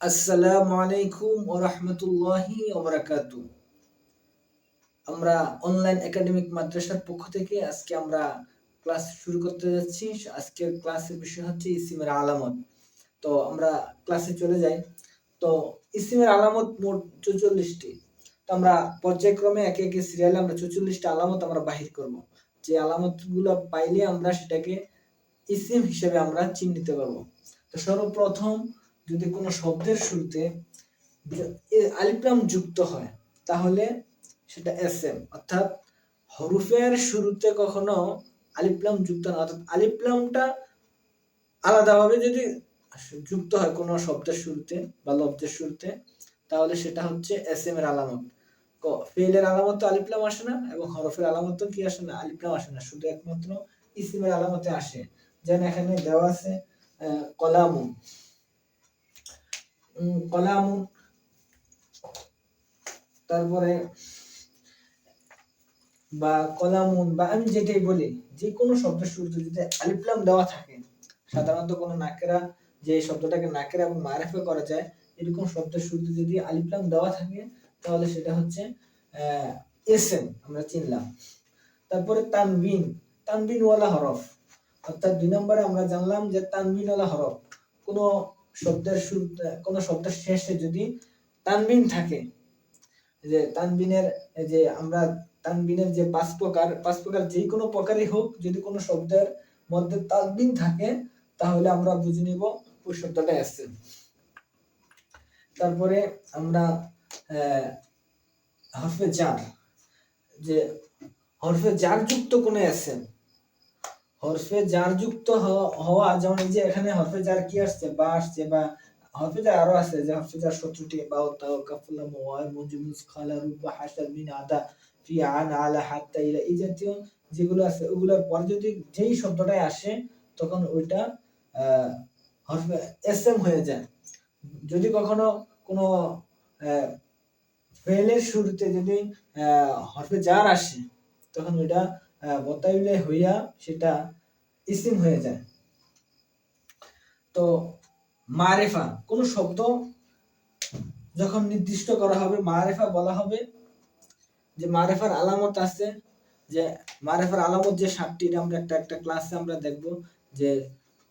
আসসালামু আলাইকুম ও রহমতুল্লাহি ওবরাকাতু আমরা অনলাইন একাডেমিক মাদ্রাসার পক্ষ থেকে আজকে আমরা ক্লাস শুরু করতে যাচ্ছি। আজকের ক্লাসের বিষয় হচ্ছে ইসিমের আলামত। তো আমরা ক্লাসে চলে যাই। তো ইসিমের আলামত মোট চৌচল্লিশটি। তো আমরা পর্যায়ক্রমে একে একে সিরিয়ালে আমরা চৌচল্লিশটা আলামত আমরা বাহির করব। যে আলামতগুলো পাইলে আমরা সেটাকে ইসিম হিসেবে আমরা চিহ্নিত করব। তো সর্বপ্রথম যদি কোনো শব্দের শুরুতে আলিপ্রাম যুক্ত হয়, তাহলে সেটা এস এম অর্থাৎ হরুফের শুরুতে কখনো আলিপ্লাম যুক্ত না, অর্থাৎ আলিপ্লামটা আলাদাভাবে যদি যুক্ত হয় কোনো শব্দের শুরুতে বা লব্ধের শুরুতে, তাহলে সেটা হচ্ছে এস এম এর আলামত। ফেলের আলামত তো আলিপ্লাম আসে না এবং হরফের আলামত তো কি আসে না? আলিপ্লাম আসে না, শুধু একমাত্র ইসিমের আলামতে আসে। যেন এখানে দেওয়া আছে কলামু কলামুন তারপরে বা কলামুন বা আমি যেটাই বলি যে কোনো শব্দের শুরুতে যদি আলিফলাম দেওয়া থাকে, সাধারণত কোনো নাকেরা যে শব্দটাকে নাকেরা এবং মারেফা করা যায়, এরকম শব্দের শুরুতে যদি আলিফলাম দেওয়া থাকে, তাহলে সেটা হচ্ছে এসএম আমরা চিনলাম। তারপরে তানবিন, তানবিনওয়ালা হরফ। অর্থাৎ দুই নম্বরে আমরা জানলাম যে তানবিনওয়ালা হরফ কোনো শব্দের কোনো শব্দের শেষে যদি তানবিন থাকে যে তানবিনের যে আমরা তানবিনের যে পাঁচ প্রকার পাঁচ প্রকার যে কোনো প্রকারই হোক, যদি কোনো শব্দের মধ্যে তানবিন থাকে, তাহলে আমরা বুঝে নিব ওই শব্দটা আসছে তারপরে আমরা হরফে জার, যে হরফে জার যুক্ত কোনো এসেন হরফে জার যুক্ত হওয়া যেমন এই যে এখানে হরফে জার কি আসছে? বা আসছে বা হরফে জার আরও আছে যে হরফে জার সত্তরটি বা তাও, কাফুল্লা মোয়ার মুজিমুস খালা, রূপা হাসার মিন, আদা, ফি, আন, আলা, হাত্তা, ইলা, এই জাতীয় যেগুলো আছে ওগুলোর পর যদি যেই শব্দটাই আসে তখন ওইটা হরফে এস এম হয়ে যায়। যদি কখনো কোনো ফেলের শুরুতে যদি হরফে জার আসে তখন ওইটা বতাইলে হইয়া সেটা ইসিম হয়ে যায়। তো মারেফা, কোন শব্দ যখন নির্দিষ্ট করা হবে, মারেফা বলা হবে যে মারেফার আলামত আছে, যে মারেফার আলামত যে সাতটি আমরা একটা একটা ক্লাসে আমরা দেখব যে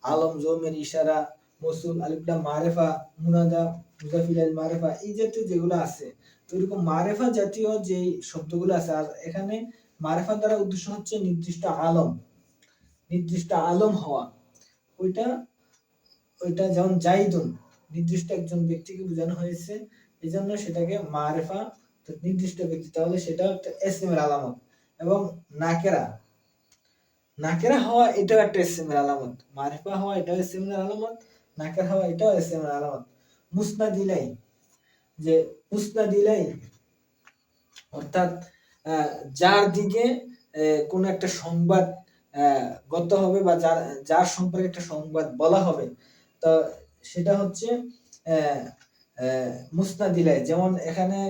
আলম, জমের, ইশারা, মসুল আলিফলা মারেফা, মুনাদা মুজাফিল মারেফা, এই জাতীয় যেগুলো আছে, তো এরকম মারেফা জাতীয় যে শব্দগুলো আছে, আর এখানে মারেফা দ্বারা উদ্দেশ্য হচ্ছে নির্দিষ্ট আলম নির্দিষ্ট আলম হওয়া। ওইটা ওইটা যেমন জাইদুন, নির্দিষ্ট একজন ব্যক্তিকে বোঝানো হয়েছে এই জন্য সেটাকে মারেফা নির্দিষ্ট ব্যক্তি, তাহলে সেটা একটা এসএমের আলামত। এবং নাকেরা নাকেরা হওয়া এটাও একটা এসএমের আলামত। মারেফা হওয়া এটাও এসএমের আলামত, নাকের হওয়া এটাও এসএমের আলামত। মুসনা দিলাই যে মুসনা দিলাই অর্থাৎ যার দিকে কোনো একটা সংবাদ গত হবে বা যার যার সম্পর্কে একটা সংবাদ বলা হবে। তো সেটা হচ্ছে মুস্তাদিলাই যেমন এখানে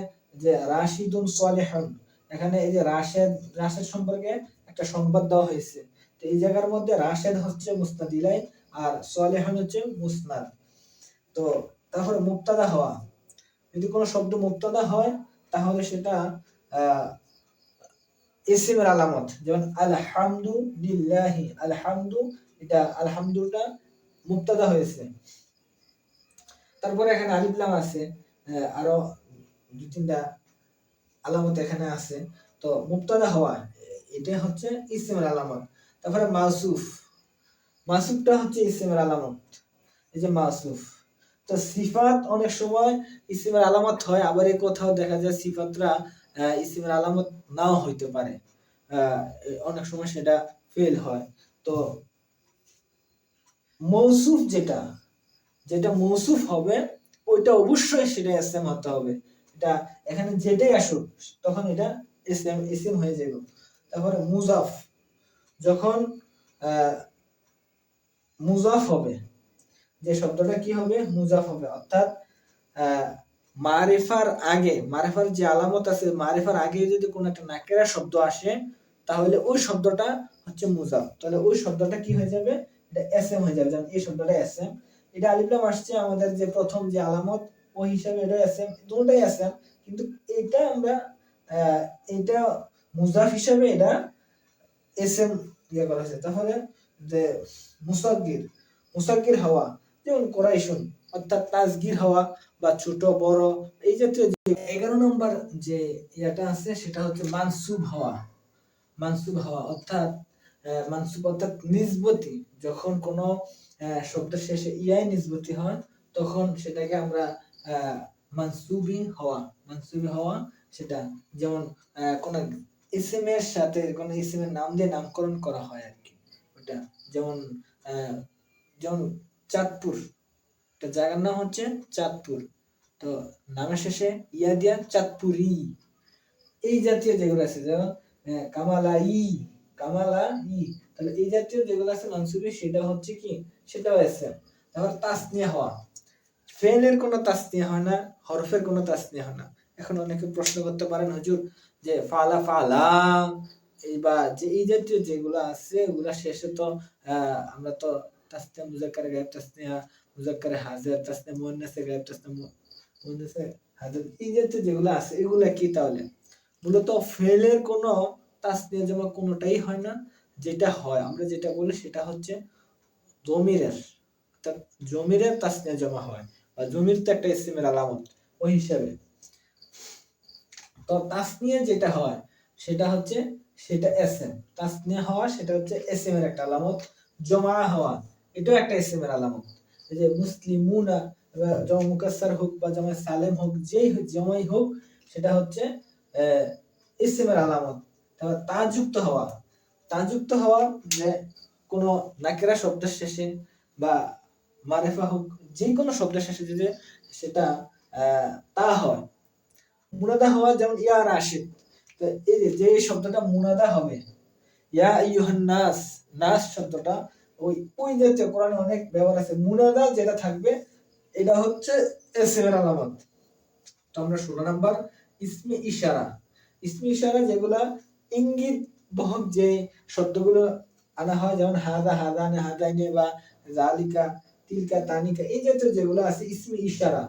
যে রাশিদুন সালেহান, এখানে এই যে রাশেদ রাশেদ সম্পর্কে একটা সংবাদ দেওয়া হয়েছে। তো এই জায়গার মধ্যে রাশেদ হচ্ছে মুস্তাদিলাই আর সালেহান হচ্ছে মুসনাদ। তো তারপরে মুক্তাদা হওয়া, যদি কোনো শব্দ মুক্তাদা হয়, তাহলে সেটা ইসিমের আলামত, যেমন আলহামদু লিল্লাহি আলহামদু, এটা আলহামদুটা মুক্তাদা হয়েছে। তারপরে এখানে আলিফলাম আছে আরও দু তিনটা আলামত এখানে আছে। তো মুক্তাদা হওয়া, এটা হচ্ছে ইসিমের আলামত। তারপরে মাসুফ মাসুফটা হচ্ছে ইসিমের আলামত। এই যে মাসুফ তো সিফাত অনেক সময় ইসিমের আলামত হয়, আবার এই কোথাও দেখা যায় সিফাতরা ইসিমের আলামত নাও হইতে পারে। অনেক সময় সেটা ফেল হয়। তো মৌসুফ যেটা যেটা মৌসুফ হবে, ওইটা অবশ্যই সেটা এস এম হতে হবে। এটা এখানে যেটাই আসুক, তখন এটা এস এম এস এম হয়ে যাবে। তারপরে মুজাফ, যখন মুজাফ হবে, যে শব্দটা কি হবে? মুজাফ হবে। অর্থাৎ মারেফার আগে, মারেফার যে আলামত আছে, মারেফার আগে যদি কোনো একটা নাকেরা শব্দ আসে, তাহলে ওই শব্দটা হচ্ছে মুজাফ তাহলে ওই শব্দটা কি হয়ে যাবে? এটা এস এম হয়ে যাবে। যেমন এই শব্দটা এস এম এটা আলিফলাম আসছে আমাদের যে প্রথম যে আলামত, ওই হিসাবে এটা আছে দুটোটাই এম কিন্তু এটা আমরা এটা মুজাফ হিসাবে এটা এস এম ইয়ে করা হয়েছে। তাহলে যে মুসাগির মুসাগির হাওয়া, যেমন কোরাইশুন অর্থাৎ তাজগির হাওয়া বা ছোট বড় এই জাতীয় যে এগারো নম্বর যে ইয়াটা আছে সেটা হচ্ছে মানসুব হাওয়া। মানসুব হাওয়া অর্থাৎ মানসুব অর্থাৎ নিসবতি যখন কোনো আহ, শব্দের শেষে ইয়াই নিসবতি হয় তখন সেটাকে আমরা মানসুবি হওয়া মানসুবি হওয়া সেটা। যেমন কোন ইসিম এর সাথে কোন ইসিমের নাম দিয়ে নামকরণ করা হয় আর কি। ওটা যেমন যেমন চাঁদপুর একটা জায়গার নাম হচ্ছে চাঁদপুর। তো নামের শেষে ইয়া দিয়া চাঁদপুরি। এই জাতীয় যেগুলো আছে, যেমন কামালা ই কামালা ই তাহলে এই জাতীয় যেগুলো আছে মানসুবি সেটা হচ্ছে কি? সেটাও আছে তারপর তাসনিয়া হওয়া। ফেলের কোনো তাসনিয়া হয় না, হরফের কোনো তাসনিয়া হয় না। এখন অনেকে প্রশ্ন করতে পারেন, হুজুর, যে ফালা ফালা বা যে এই জাতীয় যেগুলো আছে, ওগুলা শেষে তো আমরা তো তাসনিয়া মুজাক্কারে গায়েব তাসনিয়া মুজাক্কারে হাজার তাসনিয়া মুন্নাসে গায়েব তাসনিয়া মু- মুন্নাসে হাজার। এই জাতীয় যেগুলো আছে, এগুলা কি তাহলে? মূলত ফেলের কোনো তাসনিয়া জমা কোনোটাই হয় না। যেটা হয়, আমরা যেটা বলি সেটা হচ্ছে জমিরের, অর্থাৎ জমিরের তাসনিয়া জমা হয়, বা জমির তো একটা ইসিমের আলামত, ওই হিসাবে। তো তাসনিয়া যেটা হয়, সেটা হচ্ছে, সেটা এসএম। তাসনিয়া হওয়া, সেটা হচ্ছে এসএম এর একটা আলামত, জমা হওয়া, এটাও একটা এসএম এর আলামত। যে মুসলিমুনা জমা মুকাসসার হোক বা জমা সালেম হোক, যেই জমাই হোক, সেটা হচ্ছে ইসএম এর আলামত। তা যুক্ত হওয়া। তা যুক্ত হওয়া যে কোনো নাকেরা শব্দের শেষে বা মারেফা হোক যে কোনো শব্দের শেষে যদি সেটা তা হয়। মুনাদা হওয়া যেমন ইয়া রাশিদ। তো এই যে শব্দটা মুনাদা হবে, ইয়া ইউহান নাস নাস শব্দটা ওই ওই জাতীয় কোরআনে অনেক ব্যবহার আছে। মুনাদা যেটা থাকবে, এটা হচ্ছে এসএমের আলামত। তো আমরা ষোলো নাম্বার ইশারা। ইশারা যেগুলা ইঙ্গিত বহক যে শব্দগুলো আনা হয়, যেমন হাদা হাদাইনে বা জালিকা, তিলকা, তানিকা, এই জাতীয় যেগুলো আছে ইসমে ইশারা,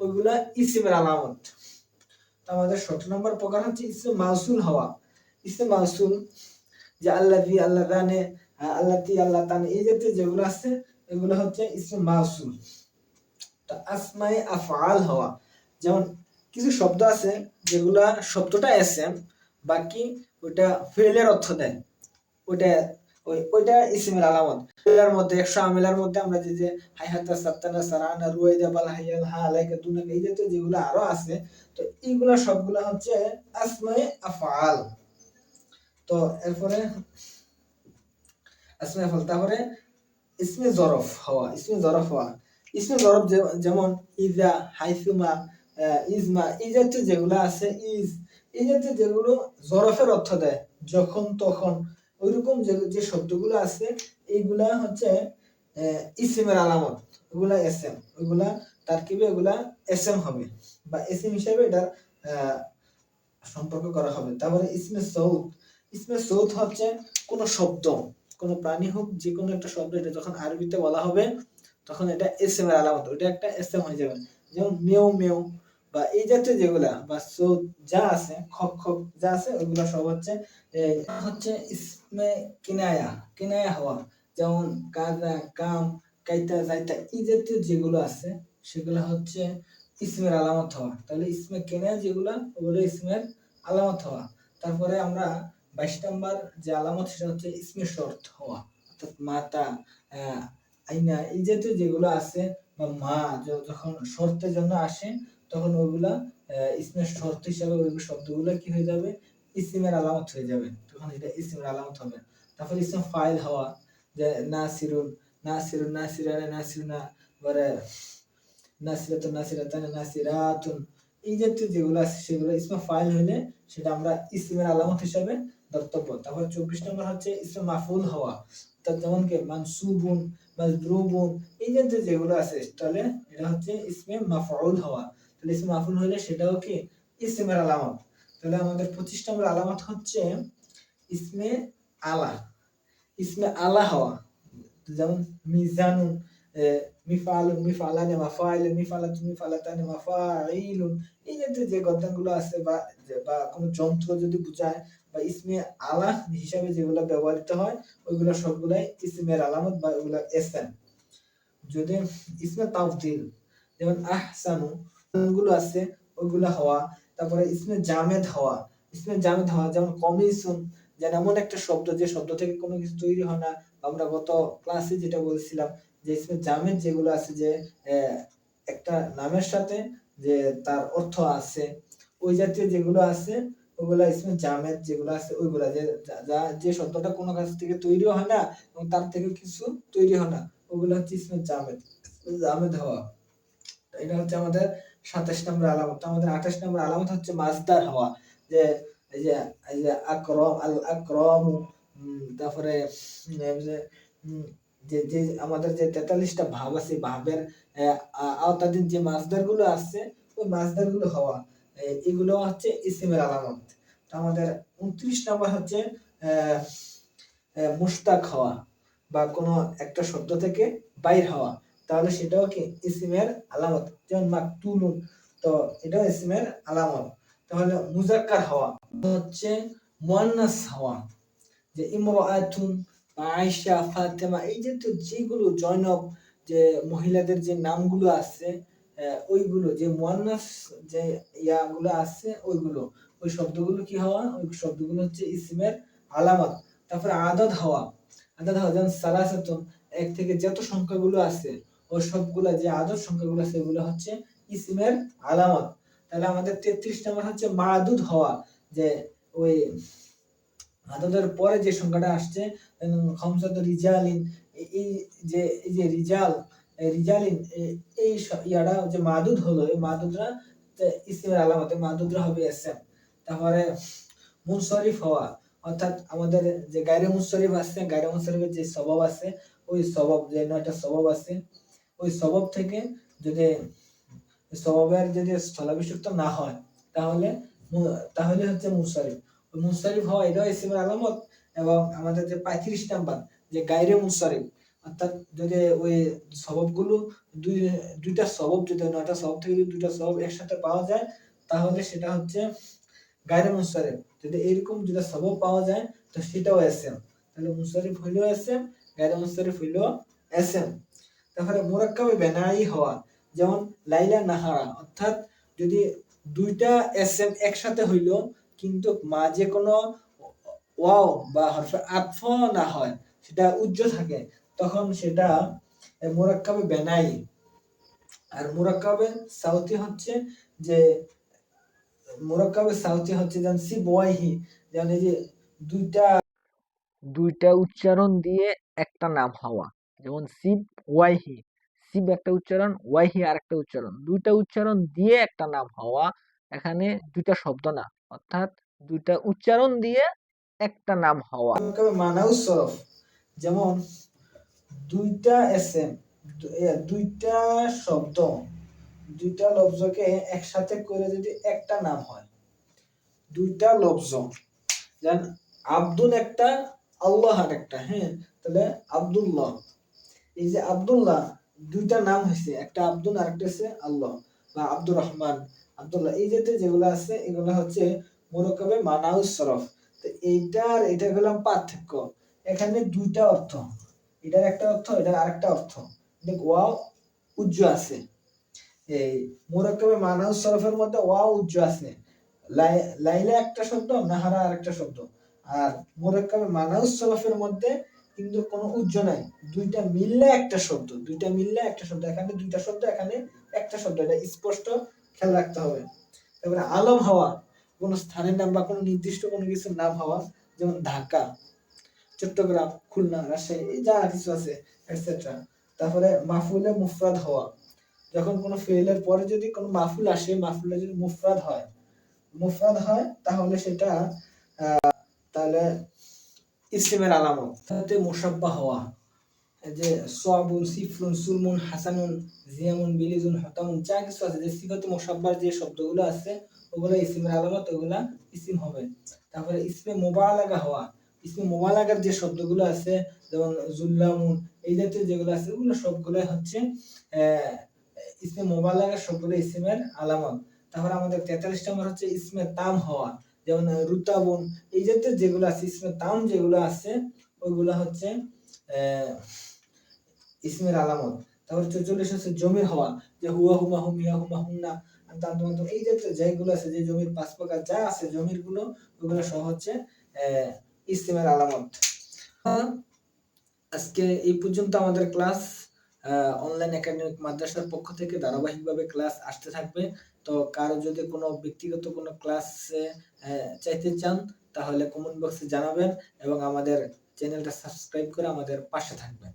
ওইগুলা ইসিমের আলামত। আমাদের সতেরো নম্বর প্রকার হচ্ছে ইসমে মাসুল হওয়া। ইসমে মাসুল যে আল্লাহ আল্লাহ দানে আল্লাহ তি আল্লাহ তানে এই জাতীয় যেগুলো আছে, এগুলো হচ্ছে ইসমে আসমাই আফআল হওয়া। যেমন কিছু শব্দ আছে, যেগুলা শব্দটা এসএম, বাকি ফেলের অর্থ দেয়। ওই, ওইটা আলামত। মধ্যে, একশো মধ্যে আমরা যে যে হাই হাতা সাত্তানা সারানা হাইয়াল হা এই জাতীয় যেগুলো আরও আছে, তো এইগুলা সবগুলা হচ্ছে আসমাই আফআল। তো এরপরে আসমাই আফআল তারপরে ইসমে জরফ হওয়া ইসমে জরফ হওয়া ইসমে জরফ যেমন ইজা হাইসুমা ইজমা এই জাতীয় যেগুলো আছে ইজ এই জাতীয় যেগুলো জরফের অর্থ দেয়। যখন তখন। ওইরকম যে যে শব্দগুলো আছে এইগুলা হচ্ছে ইসিমের আলামত। ওগুলা ওইগুলা তারকিবে ওগুলা এসএম হবে। বা এস এম হিসাবে এটা আহ, সম্পর্ক করা হবে। তারপরে ইসমে সৌদ। ইসমে সৌদ হচ্ছে কোন শব্দ। কোন প্রাণী হোক যে কোনো একটা শব্দ, এটা যখন আরবিতে বলা হবে, তখন এটা এসএম এর আলামত। ওটা একটা এসএম হয়ে যাবে। যেমন মেও মেও বা এই জাতীয় যেগুলা বা সৌদ যা আছে খক খক যা আছে ওইগুলা সব হচ্ছে হচ্ছে ইসমে কিনায়া কিনায়া হওয়া। যেমন কাজা, কাম, কাইতা, জাইতা, এই জাতীয় যেগুলো আছে, সেগুলো হচ্ছে ইসমের আলামত হওয়া। তাহলে ইসমে কেনায়া যেগুলো, ওগুলো ইসমের আলামত হওয়া। তারপরে আমরা বাইশ নাম্বার যে আলামত সেটা হচ্ছে ইসমে শর্ত হওয়া। অর্থাৎ মাতা আইনা এই জাতীয় যেগুলো আছে বা মা যখন শর্তের জন্য আসে তখন ওইগুলা আহ, ইসমের শর্ত হিসাবে ওই শব্দগুলো কি হয়ে যাবে? ইসিমের আলামত হয়ে যাবে। তখন এটা ইসিমের আলামত হবে। তারপর ইসম ফাইল হওয়া যে নাসিরুন নাসিরুন না নাসিরুনা পরে নাসিরাতুন নাসিরাতান নাসিরাতুন এই জাতীয় যেগুলো আছে সেগুলো ইসমে ফাইল হইলে সেটা আমরা ইসমের আলামত হিসাবে ধর্তব্য তারপর চব্বিশ নম্বর হচ্ছে ইসমে মাফুল হওয়া। অর্থাৎ যেমন কি, মানসুবুন, মাজরুবুন, এই জাতীয় যেগুলো আছে, তাহলে এটা হচ্ছে ইসমে মাফউল হওয়া। তাহলে ইসমে মাফুল হইলে সেটাও কি? ইসমের আলামত। তাহলে আমাদের পঁচিশ নম্বর আলামত হচ্ছে ইসমে আলা। ইসমে আলা হওয়া। যেমন মিজানুন মিফালুন মিফালানে মাফাইলুন মিফালাতুন মিফালাতানে মাফাইলুন এই জাতীয় যে গদ্যাংগুলো আছে বা বা কোনো যন্ত্র যদি বোঝায় বা ইসমে আলা হিসাবে যেগুলো ব্যবহৃত হয় ওইগুলো সবগুলাই ইসমের আলামত বা ওইগুলো এসএম যদি ইসমে তাফদিল যেমন আহসানু গুলো আছে ওইগুলো হওয়া তারপরে ইসমে জামেদ হওয়া ইসমে জামেদ হওয়া যেমন কমিশন যেন এমন একটা শব্দ যে শব্দ থেকে কোনো কিছু তৈরি হয় না আমরা গত ক্লাসে যেটা বলছিলাম যে ইসমে জামেদ যেগুলো আছে যে একটা নামের সাথে যে তার অর্থ আছে, ওই জাতীয় যেগুলো আছে, ওগুলা ইসমে জামেদ যেগুলো আছে, ওইগুলা যে, যা- যা শব্দটা কোনো কাছ থেকে তৈরি হয় না এবং তার থেকে কিছু তৈরি হয় না, ওগুলো হচ্ছে ইসমে জামেদ জামেদ হওয়া। এটা হচ্ছে আমাদের সাতাশ নম্বর আলামত। আমাদের আঠাশ নম্বর আলামত হচ্ছে মাজদার হওয়া, যে, এই যে এই যে আকরম আল আকরম তারপরে যে যে আমাদের যে তেতাল্লিশটা ভাব আছে ভাবের আওতাধীন যে মাজদারগুলো আছে, ওই মাজদারগুলো হওয়া এগুলো হচ্ছে ইসিমের আলামত। আমাদের উনত্রিশ নম্বর হচ্ছে মুশতাক হওয়া বা কোনো একটা শব্দ থেকে বাইর হওয়া। তাহলে সেটাও কি ইসিমের আলামত? যেমন মাকতুলুন, তো এটাও ইসিমের আলামত। তাহলে মুজাক্কার হওয়া হচ্ছে মুয়ান্নাস হওয়া। যে ইমরাআতুন আয়েশা ফাতেমা, এই যে তো যেগুলো জয়নব, যে মহিলাদের যে নামগুলো আছে ওইগুলো, যে মুয়ান্নাস যে ইয়াগুলো আছে, ওইগুলো, ওই শব্দগুলো কি হওয়া? ওই শব্দগুলো হচ্ছে ইসিমের আলামত। তারপরে আদত হওয়া। আদাদ হওয়া, যেমন সালাসাতুন, এক থেকে যত সংখ্যাগুলো আছে, ওই সবগুলা যে আদত সংখ্যাগুলো আছে এগুলো হচ্ছে ইসিমের আলামত। তাহলে আমাদের তেত্রিশ নম্বর হচ্ছে মাদুদ হওয়া, যে ওই আদতের পরে যে সংখ্যাটা আসছে খমসাদ রিজালিন, এই যে এই যে রিজাল রিজালিন এই ইয়াটা যে মাদুদ হলো, এই মাদুদরা ইসিমের আলামতে মাদুদরা হবে এসএম তারপরে মুনসরিফ হওয়া, অর্থাৎ আমাদের যে গায়রে মুনসরিফ আছে, গায়রে মুনসরিফের যে স্বভাব আছে, ওই স্বভাব যে নয়টা স্বভাব আছে, ওই স্বভাব থেকে যদি স্বভাবের যদি স্থলাভিষিক্ত না হয়, তাহলে তাহলে হচ্ছে মুনসরিফ। মুনসরিফ হওয়া এটাও ইসিমের আলামত এবং আমাদের যে পঁয়ত্রিশ নাম্বার, যে গায়রে মুনসরিফ অর্থাৎ যদি ওই স্বভাবগুলো দুই, দুইটা স্বভাব, যদি নয়টা স্বভাব থেকে যদি দুইটা স্বভাব একসাথে পাওয়া যায়, তাহলে সেটা হচ্ছে গায়রে মুনসরিফ যদি এরকম দুইটা স্বভাব পাওয়া যায়, তো সেটাও এসএম তাহলে মুনসরিফ হইলেও এসএম গায়রে মুনসরিফ হইলেও এসএম তারপরে মুরাক্কাবে বেনাই হওয়া, যেমন লাইলা নাহারা, অর্থাৎ যদি দুইটা এসএম একসাথে হইল কিন্তু মাঝে কোনো ওয়াও বা আতফ না হয়, সেটা উজ্জ থাকে, তখন সেটা মোরাক্কাবে বেনাই। আর মোরাক্কাবে সাউথি হচ্ছে যে, মোরাক্কাবে সাউথি হচ্ছে যেমন সি বয়হি যেমন এই যে দুইটা দুইটা উচ্চারণ দিয়ে একটা নাম হওয়া, যেমন শিব ওয়াইহি শিব একটা উচ্চারণ, ওয়াইহি আর একটা উচ্চারণ। দুইটা উচ্চারণ দিয়ে একটা নাম হওয়া, এখানে দুইটা শব্দ না। অর্থাৎ দুইটা উচ্চারণ দিয়ে একটা নাম হওয়া। মানাউ সরফ। যেমন, দুইটা এসএম দুইটা শব্দ, দুইটা লফজকে একসাথে করে যদি একটা নাম হয়, দুইটা লফজ যেমন আব্দুল একটা আল্লাহ আর একটা হ্যাঁ? তাহলে আব্দুল্লাহ। এই যে আব্দুল্লাহ, দুইটা নাম হয়েছে একটা আব্দুল আর একটা হচ্ছে আল্লাহ বা আব্দুর রহমান। আব্দুল্লাহ, এই জাতীয় যেগুলো আছে, এগুলো হচ্ছে মোরকবে মানাউস সরফ। তো এইটার, এটা গেলাম পার্থক্য। এখানে দুইটা অর্থ। এটার একটা অর্থ, এটার আরেকটা অর্থ। দেখ, ওয়াও উজ্জ আছে। এই মোরকবে মানাউস সরফের মধ্যে ওয়াও উজ্জ আছে। লাই- লাইলা একটা শব্দ, নাহারা আরেকটা শব্দ। আর মোরাক্কাবে মানাউস সরফের মধ্যে কিন্তু কোনো উজ্জ নাই। দুইটা মিললে একটা শব্দ, দুইটা মিললে একটা শব্দ। এখানে দুইটা শব্দ, এখানে একটা শব্দ। এটা স্পষ্ট খেয়াল রাখতে হবে। তারপরে আলম হওয়া, কোনো স্থানের নাম বা কোনো নির্দিষ্ট কোনো কিছুর নাম হওয়া, যেমন ঢাকা, চট্টগ্রাম, খুলনা, রাজশাহী, এই যা কিছু আছে এটসেট্রা তারপরে মাফুলে মুফরাদ হওয়া। যখন কোনো ফেলের পরে যদি কোনো মাফুল আসে, মাফুলে যদি মুফরাদ হয় মুফরাদ হয়, তাহলে সেটা তাহলে ইসলামের আলামত। মুসাব্বা হওয়া। যে সোয়াবুন সিফরুন সুলমুন, হাসানুন, জিয়ামুন, বিলিজুন, হতামুন, যা কিছু আছে, যে সিফাতে মুসাব্বার যে শব্দগুলো আছে, ওগুলো ইসিমের আলামত, ওগুলা ইসিম হবে। তারপরে ইসমে মোবালাগা হওয়া, ইসমে মোবালাগার যে শব্দগুলো আছে, যেমন জুল্লামুন, এই জাতীয় যেগুলো আছে, ওগুলো সবগুলো হচ্ছে ইসমে মোবালাগা সবগুলো ইসিমের আলামত। তারপরে আমাদের তেতাল্লিশ নম্বর হচ্ছে ইসমে তাম হওয়া, যেমন রুতাবুন, এই জাতীয় যেগুলো আছে, ইসমে তাম যেগুলো আছে ওইগুলো হচ্ছে ইসমের আলামত। তারপর চৌচল্লিশ হচ্ছে জমির হওয়া যে হুয়া হুমা হুমিয়া হুমা হুন্না তান্ত এই জাতীয় যেগুলো আছে যে জমির পাঁচ প্রকার যা আছে জমিরগুলো ওগুলো সহ হচ্ছে আহ, ইসমের আলামত। আজকে এই পর্যন্ত আমাদের ক্লাস অনলাইন একাডেমিক মাদ্রাসার পক্ষ থেকে ধারাবাহিকভাবে ক্লাস আসতে থাকবে। তো কারও যদি কোনো ব্যক্তিগত কোনো ক্লাস চাইতে চান তাহলে কমেন্ট বক্সে জানাবেন এবং আমাদের চ্যানেলটা সাবস্ক্রাইব করে আমাদের পাশে থাকবেন।